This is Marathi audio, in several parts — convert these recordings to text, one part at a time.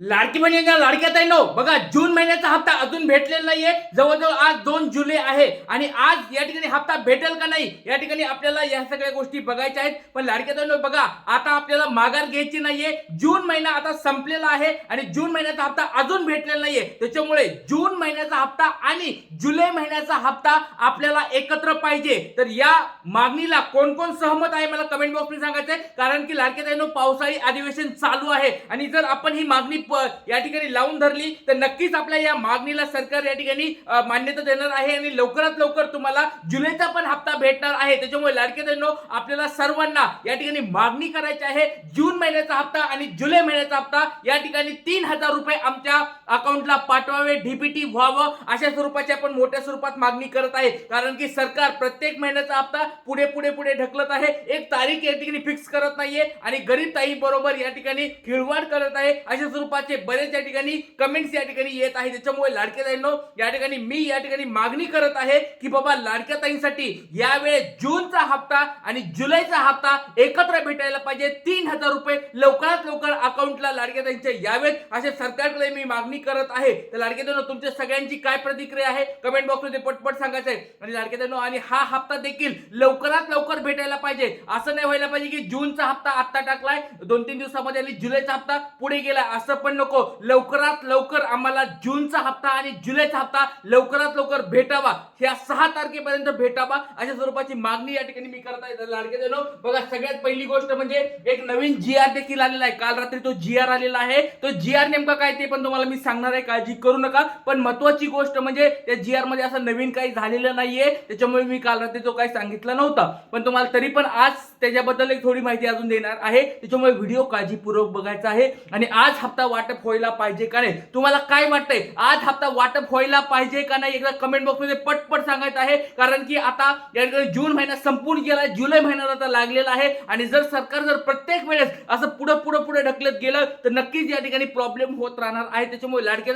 लाडकी म्हणजे लाडक्यात आहे नो बघा जून महिन्याचा हप्ता अजून भेटलेला नाहीये. जवळजवळ आज दोन जुलै आहे आणि आज या ठिकाणी हप्ता भेटेल का नाही या ठिकाणी आपल्याला या सगळ्या गोष्टी बघायच्या आहेत. पण लाडक्यात आहे नो बघा आता आपल्याला माघार घ्यायची नाहीये. जून महिना आता संपलेला आहे आणि जून महिन्याचा हप्ता अजून भेटलेला नाहीये. त्याच्यामुळे जून महिन्याचा हप्ता आणि जुलै महिन्याचा हप्ता आपल्याला एकत्र पाहिजे. तर या मागणीला कोण कोण सहमत आहे मला कमेंट बॉक्समध्ये सांगायचंय. कारण की लाडक्यात आहे नो पावसाळी अधिवेशन चालू आहे आणि जर आपण ही मागणी या ठिकाणी लावून धरली तर नक्कीच आपल्या या मागणीला सरकार या ठिकाणी मान्यता देणार आहे आणि लवकरात लवकर तुम्हाला जुलैचा पण हप्ता भेटणार आहे. त्याच्यामुळे लाडके आपल्याला सर्वांना या ठिकाणी मागणी करायची आहे. जून महिन्याचा हप्ता आणि जुलै महिन्याचा हप्ता या ठिकाणी तीन हजार रुपये आमच्या अकाउंटला पाठवावे डीपीटी व्हावं अशा स्वरूपाची आपण मोठ्या स्वरूपात मागणी करत आहे. कारण की सरकार प्रत्येक महिन्याचा हप्ता पुढे पुढे पुढे ढकलत आहे. एक तारीख या ठिकाणी फिक्स करत नाहीये आणि गरीब ताई बरोबर या ठिकाणी खिळवाड करत आहे. अशा स्वरूपात स्वरूपाचे बरेच या ठिकाणी कमेंट्स या ठिकाणी येत आहे त्याच्यामुळे लाडक्या ताईंनो या ठिकाणी मी या ठिकाणी मागणी करत आहे की बाबा लाडक्या ताईंसाठी यावेळेस जूनचा हप्ता आणि जुलैचा हप्ता एकत्र भेटायला पाहिजे. तीन हजार रुपये लवकरात लवकर अकाउंटला लाडक्या ताईंच्या यावेत. असे सरकारकडे मी मागणी करत आहे. तर लाडक्या ताईंनो तुमच्या सगळ्यांची काय प्रतिक्रिया आहे? कमेंट बॉक्समध्ये पटपट सांगायचं आहे. आणि लाडक्या ताईंनो आणि हा हप्ता देखील लवकरात लवकर भेटायला पाहिजे. असं नाही व्हायला पाहिजे की जूनचा हप्ता आत्ता टाकलाय दोन तीन दिवसामध्ये आणि जुलैचा हप्ता पुढे गेलाय असं पण नको. लवकरात लवकर आम्हाला जूनचा हप्ता आणि जुलैचा हप्ता लवकरात लवकर भेटावा. ह्या सहा तारखेपर्यंत भेटावा. अशा स्वरूपाची मागणी या ठिकाणी मी करत आहे. लाडके जणो बघा सगळ्यात पहिली गोष्ट म्हणजे एक नवीन जी आर देखील आलेला आहे. काल रात्री तो जी आर आलेला आहे. तो जी आर नेमका काय ते पण तुम्हाला मी सांगणार आहे. काळजी करू नका. पण महत्वाची गोष्ट म्हणजे त्या जी आरमध्ये असं नवीन काही झालेलं नाहीये. त्याच्यामुळे मी काल रात्री तो काही सांगितलं नव्हता. पण तुम्हाला तरी पण आज त्याच्याबद्दल एक थोडी माहिती अजून देणार आहे. त्याच्यामुळे व्हिडिओ काळजीपूर्वक बघायचा आहे. आणि आज हप्ता वाटप व्हायला पाहिजे का नाही? तुम्हाला काय वाटतंय? आज हप्ता वाटप व्हायला पाहिजे का नाही? एकदा कमेंट बॉक्समध्ये पटपट सांगायचं आहे. कारण की आता या जून महिना संपून गेला जुलै महिन्यात आता लागलेला आहे. आणि जर सरकार जर प्रत्येक वेळेस असं पुढं पुढं पुढे ढकलत गेलं तर नक्कीच या ठिकाणी प्रॉब्लेम होत राहणार आहे. त्याच्यामुळे लाडक्या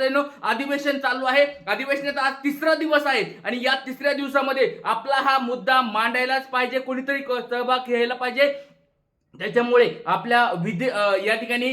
अधिवेशन चालू आहे. अधिवेशनाचा आज तिसरा दिवस आहे. आणि या तिसऱ्या दिवसामध्ये आपला हा मुद्दा मांडायलाच पाहिजे. कोणीतरी सहभाग घ्यायला पाहिजे. त्याच्यामुळे आपल्या विधे या ठिकाणी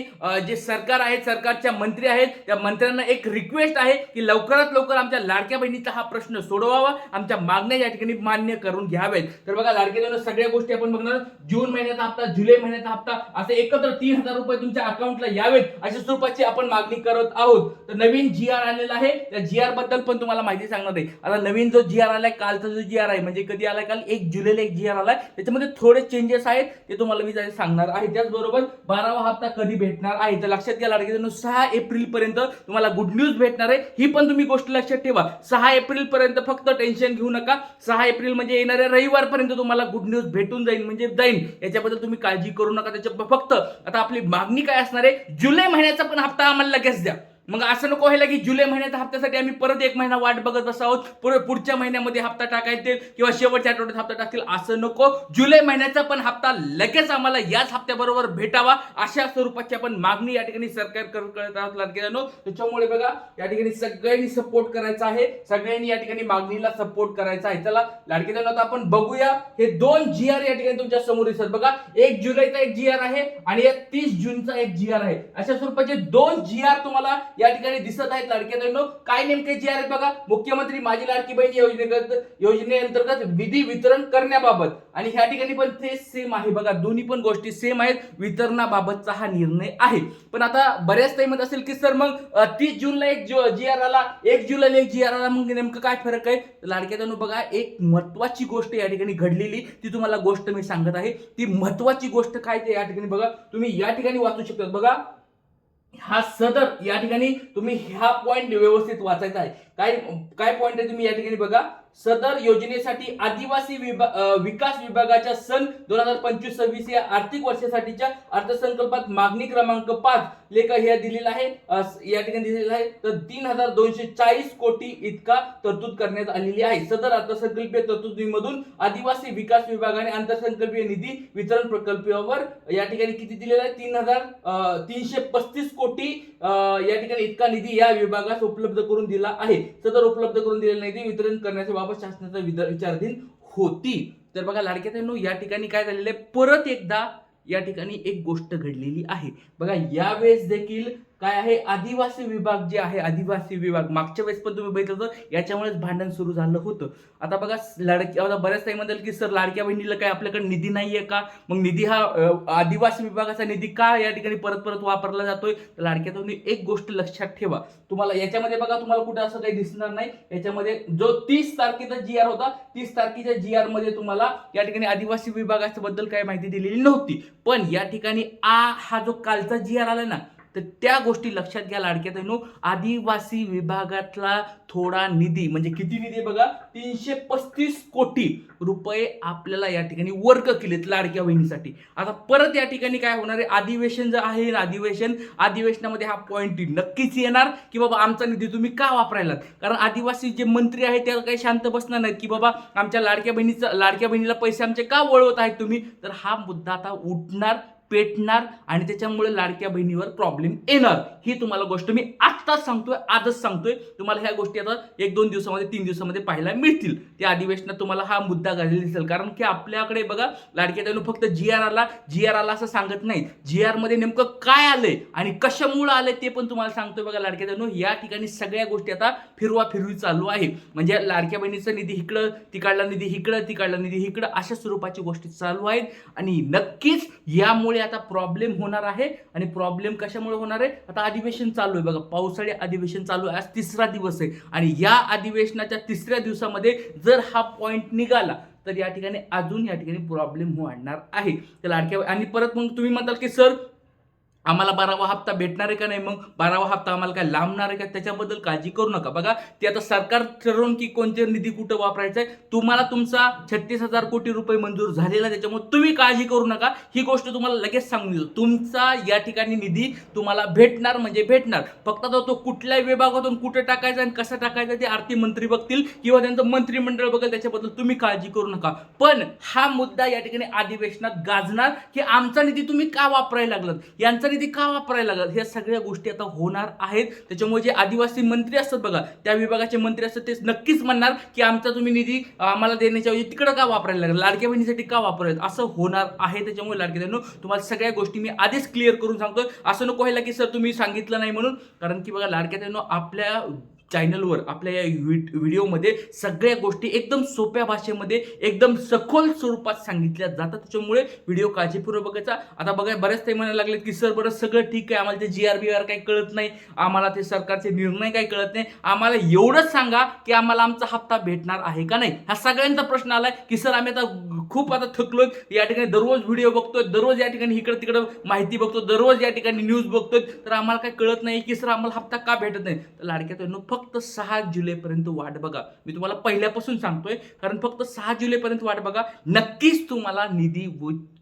जे सरकार आहेत सरकारच्या मंत्री आहेत त्या मंत्र्यांना एक रिक्वेस्ट आहे की लवकरात लवकर आमच्या लाडक्या बहिणीचा हा प्रश्न सोडवावा आमच्या मागण्या या ठिकाणी मान्य करून घ्याव्यात. तर बघा लाडक्या बहिणीला सगळ्या गोष्टी आपण बघणार जून महिन्याचा हप्ता जुलै महिन्याचा हप्ता असे एकत्र तीन हजार रुपये तुमच्या अकाउंटला यावेत अशा स्वरूपाची आपण मागणी करत आहोत. तर नवीन जी आर आलेला आहे त्या जी आरबद्दल पण तुम्हाला माहिती सांगणार आहे. आता नवीन जो जी आर आलाय कालचा जो जी आर आहे म्हणजे कधी आलाय? काल एक जुलैला एक जी आर आलाय. त्याच्यामध्ये थोडे चेंजेस आहेत ते तुम्हाला मी सांगणार आहे. त्याचबरोबर बारावा हप्ता कधी भेटणार आहे? तर लक्षात घ्या लाडके सहा एप्रिल पर्यंत तुम्हाला गुड न्यूज भेटणार आहे. ही पण तुम्ही गोष्ट लक्षात ठेवा. सहा एप्रिल पर्यंत फक्त टेन्शन घेऊ नका. सहा एप्रिल म्हणजे येणाऱ्या रविवार पर्यंत तुम्हाला गुड न्यूज भेटून जाईल म्हणजे जाईल. याच्याबद्दल तुम्ही काळजी करू नका. त्याच्या फक्त आता आपली मागणी काय असणार आहे? जुलै महिन्याचा पण हप्ता आम्हाला लगेच द्या. मग असं नको व्हायला की जुलै महिन्याच्या हप्त्यासाठी आम्ही परत एक महिना वाट बघत बसावं पुढे पुढच्या महिन्यामध्ये हप्ता टाकायचे किंवा शेवटच्या आठवड्यात हप्ता टाकतील असं नको. जुलै महिन्याचा पण हप्ता लगेच आम्हाला याच हप्त्याबरोबर भेटावा अशा स्वरूपाची आपण मागणी या ठिकाणी सरकार करत आहोत त्याच्यामुळे बघा या ठिकाणी सगळ्यांनी सपोर्ट करायचा आहे. सगळ्यांनी या ठिकाणी मागणीला सपोर्ट करायचा आहे. चला लाडकेदानो आता आपण बघूया. हे दोन जी आर या ठिकाणी तुमच्यासमोर दिसत बघा एक जुलैचा एक जी आर आहे आणि एक तीस जूनचा एक जी आर आहे. अशा स्वरूपाचे दोन जी आर तुम्हाला या ठिकाणी दिसत आहेत लाडके बहिणींनो. काय नेमके जी आर आहेत बघा मुख्यमंत्री माझी लाडकी बहीण योजनेगत योजनेअंतर्गत विधी वितरण करण्याबाबत. आणि ह्या ठिकाणी पण ते सेम आहे बघा दोन्ही पण गोष्टी सेम आहेत. वितरणाबाबतचा हा निर्णय आहे. पण आता बऱ्याच टाइम असेल की सर मग तीस जूनला एक जी आर आला एक जुलैला एक जी आर आला मग नेमकं काय फरक आहे? लाडक्या बघा एक महत्वाची गोष्ट या ठिकाणी घडलेली ती तुम्हाला गोष्ट मी सांगत आहे. ती महत्वाची गोष्ट काय ते या ठिकाणी बघा तुम्ही या ठिकाणी वाचू शकता बघा हा सदर या ठिकाणी तुम्ही ह्या पॉईंट व्यवस्थित वाचायचा आहे. काय काय पॉईंट आहे तुम्ही या ठिकाणी बघा? सदर योजनेसाठी आदिवासी विभा विकास विभागाच्या सन दोन हजार पंचवीस सव्वीस या आर्थिक वर्षासाठीच्या अर्थसंकल्पात मागणी क्रमांक पाच लेखा हे दिलेला आहे. या ठिकाणी दिलेला आहे. तर तीन हजार दोनशे चाळीस कोटी इतका तरतूद करण्यात आलेली आहे. सदर अर्थसंकल्पीय तरतुदीमधून आदिवासी विकास विभागाने अर्थसंकल्पीय निधी वितरण प्रकल्पावर या ठिकाणी किती दिलेला आहे? तीन हजार तीनशे पस्तीस कोटी या ठिकाणी इतका निधी या विभागास उपलब्ध करून दिला आहे. सदर उपलब्ध करून दिलेला निधी वितरण करण्याच्या बाबत शासनाचा विचार विचाराधीन होती. तर बघा लाडक्या या ठिकाणी काय झालेलं आहे? परत एकदा या ठिकाणी एक गोष्ट घडलेली आहे. बघा यावेळेस देखील काय आहे? आदिवासी विभाग जे आहे आदिवासी विभाग. मागच्या वेळेस पण तुम्ही बघितलं होतं याच्यामुळेच भांडण सुरू झालं होतं. आता बघा लाडक्या आता बऱ्याच काही म्हणतात की सर लाडक्या बहिणीला काय आपल्याकडे निधी नाहीये का? मग निधी हा आदिवासी विभागाचा निधी का या ठिकाणी परत परत वापरला जातोय? तर लाडक्या तुम्ही एक गोष्ट लक्षात ठेवा. तुम्हाला याच्यामध्ये बघा तुम्हाला कुठे असं काही दिसणार नाही. याच्यामध्ये जो तीस तारखेचा जी आर होता तीस तारखेच्या जी आरमध्ये तुम्हाला या ठिकाणी आदिवासी विभागाच्या बद्दल काही माहिती दिलेली नव्हती. पण या ठिकाणी आ हा जो कालचा जी आर आला ना तर त्या गोष्टी लक्षात घ्या लाडक्या बहिणो. आदिवासी विभागातला थोडा निधी म्हणजे किती निधी बघा? तीनशे पस्तीस कोटी रुपये आपल्याला या ठिकाणी वर्ग केलेत लाडक्या बहिणीसाठी. आता परत या ठिकाणी काय होणार आहे? अधिवेशन जे आहे ना अधिवेशन अधिवेशनामध्ये हा पॉईंट नक्कीच येणार की बाबा आमचा निधी तुम्ही का वापरायलात? कारण आदिवासी जे मंत्री आहेत त्या काही शांत बसणार नाहीत की बाबा आमच्या लाडक्या बहिणीचा लाडक्या बहिणीला पैसे आमचे का वळवत आहेत तुम्ही? तर हा मुद्दा आता उठणार पेटणार आणि त्याच्यामुळे लाडक्या बहिणीवर प्रॉब्लेम येणार. ही तुम्हाला गोष्ट मी आत्ताच सांगतोय आजच सांगतोय. तुम्हाला ह्या गोष्टी आता एक दोन दिवसामध्ये तीन दिवसामध्ये पाहायला मिळतील. त्या अधिवेशनात तुम्हाला हा मुद्दा गाजलेला दिसेल. कारण की आपल्याकडे बघा लाडक्या त्यानं फक्त जी आर आला जी आर आला असं सांगत नाही जी आरमध्ये नेमकं काय आलंय आणि कशामुळे आलंय ते पण तुम्हाला सांगतोय बघा लाडक्या त्यानं या ठिकाणी सगळ्या गोष्टी आता फिरवा फिरवी चालू आहे म्हणजे लाडक्या बहिणीचा निधी इकडं तिकडला निधी इकडं तिकडला निधी इकडं अशा स्वरूपाची गोष्टी चालू आहेत. आणि नक्कीच यामुळे आता प्रॉब्लेम होणार आहे आणि प्रॉब्लेम कशामुळे होणार आहे? आता अधिवेशन चालू आहे. बघा पावसाळी अधिवेशन चालू आहे. आज तिसरा दिवस आहे. आणि या अधिवेशनाच्या तिसऱ्या दिवसामध्ये जर हा पॉईंट निघाला तर या ठिकाणी अजून या ठिकाणी प्रॉब्लेम होणार आहे. तर लाडक्या आणि परत मग तुम्ही म्हणताल की सर आम्हाला बारावा हप्ता भेटणार आहे का नाही? मग बारावा हप्ता आम्हाला काय लांबणार आहे का? त्याच्याबद्दल काळजी करू नका. बघा ते आता सरकार ठरवून की कोणते निधी कुठं वापरायचा आहे तुम्हाला तुमचा छत्तीस हजार कोटी रुपये मंजूर झालेला त्याच्यामुळे तुम्ही काळजी करू नका. ही गोष्ट तुम्हाला लगेच सांगून देतो. तुमचा या ठिकाणी निधी तुम्हाला भेटणार म्हणजे भेटणार. फक्त आता तो कुठल्या विभागातून कुठे टाकायचा आणि कसा टाकायचा ते आर्थिक मंत्री बघतील किंवा त्यांचं मंत्रिमंडळ बघेल त्याच्याबद्दल तुम्ही काळजी करू नका. पण हा मुद्दा या ठिकाणी अधिवेशनात गाजणार की आमचा निधी तुम्ही का वापरायला लागलात? यांचा निधी का वापरायला लागल? ह्या सगळ्या गोष्टी आता होणार आहेत. त्याच्यामुळे जे आदिवासी मंत्री असतात बघा त्या विभागाचे मंत्री असतात ते नक्कीच म्हणणार की आमचा तुम्ही निधी आम्हाला देण्याच्या ऐवजी तिकडं का वापरायला लागेल? लाडक्या बहिणीसाठी का वापरायला असं होणार आहे त्याच्यामुळे लाडके बहिणींनो, तुम्हाला सगळ्या गोष्टी मी आधीच क्लिअर करून सांगतो असं नको व्हायला की सर तुम्ही सांगितलं नाही म्हणून. कारण की बघा लाडक्या बहिणींनो, आपल्या चॅनलवर आपल्या या व्हिडिओमध्ये सगळ्या गोष्टी एकदम सोप्या भाषेमध्ये एकदम सखोल स्वरूपात सांगितल्या जातात. त्याच्यामुळे व्हिडिओ काळजीपूर्वक बघायचा. आता बघा बऱ्याच ते म्हणायला लागले की सर बरं सगळं ठीक आहे. आम्हाला ते जी आर बी आर काही कळत नाही. आम्हाला ते सरकारचे निर्णय काही कळत नाही. आम्हाला एवढंच सांगा की आम्हाला आमचा हप्ता भेटणार आहे का नाही? हा सगळ्यांचा प्रश्न आलाय की सर आम्ही आता खूप आता थकलोय. या ठिकाणी दररोज व्हिडिओ बघतोय. दररोज या ठिकाणी इकडं तिकडं माहिती बघतो दररोज या ठिकाणी न्यूज बघतोय. तर आम्हाला काही कळत नाही की सर आम्हाला हप्ता का भेटत नाही? तर लाडक्या फक्त फक्त सहा जुलैपर्यंत वाट बघा. मी तुम्हाला पहिल्यापासून सांगतोय कारण फक्त सहा जुलैपर्यंत वाट बघा. नक्कीच तुम्हाला निधी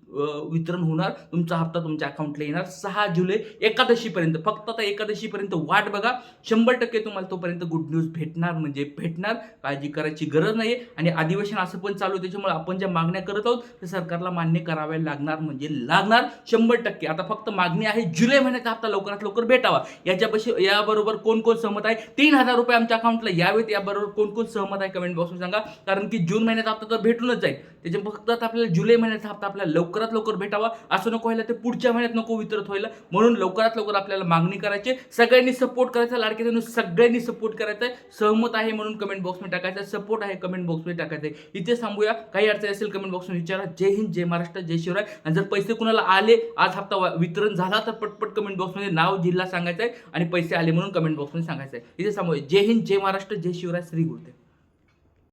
वितरण होणार तुमचा हप्ता तुमच्या अकाउंटला येणार. सहा जुलै एकादशीपर्यंत फक्त आता एकादशीपर्यंत वाट बघा. शंभर टक्के तुम्हाला तोपर्यंत गुड न्यूज भेटणार म्हणजे भेटणार. काळजी करायची गरज नाही आणि अधिवेशन असं पण चालू आहे त्याच्यामुळे आपण ज्या मागण्या करत आहोत ते सरकारला मान्य कराव्या लागणार म्हणजे लागणार शंभर टक्के. आता फक्त मागणी आहे जुलै महिन्याचा हप्ता लवकरात लवकर भेटावा. याच्यापाशी याबरोबर कोण कोण सहमत आहे? तीन हजार रुपये आमच्या अकाउंटला यावेत. याबरोबर कोण कोण सहमत आहे? कमेंट बॉक्समध्ये सांगा. कारण की जून महिन्याचा हप्ता तर भेटूनच जाईल. त्याच्या फक्त आपल्याला जुलै महिन्याचा हप्ता आपल्याला लवकरात लवकर भेटावा. असं नको व्हायला ते पुढच्या महिन्यात नको वितरित व्हायला. म्हणून लवकरात लवकर आपल्याला मागणी करायची सगळ्यांनी सपोर्ट करायचा लाडक्या बहिणी सगळ्यांनी सपोर्ट करायचा आहे. सहमत आहे म्हणून कमेंट बॉक्समध्ये टाकायचं सपोर्ट आहे कमेंट बॉक्समध्ये टाकायचं आहे. इथे सांगूया काही अडचण असेल कमेंट बॉक्समध्ये विचारा. जय हिंद जय महाराष्ट्र जय शिवराय. आणि जर पैसे कुणाला आले आज हप्ता वितरण झाला तर पटपट कमेंट बॉक्समध्ये नाव जिल्हा सांगायचं आहे. आणि पैसे आले म्हणून कमेंट बॉक्समध्ये सांगायचं आहे. इथे सांगूया. जय हिंद जय महाराष्ट्र जय शिवराय श्री गुरुदेव.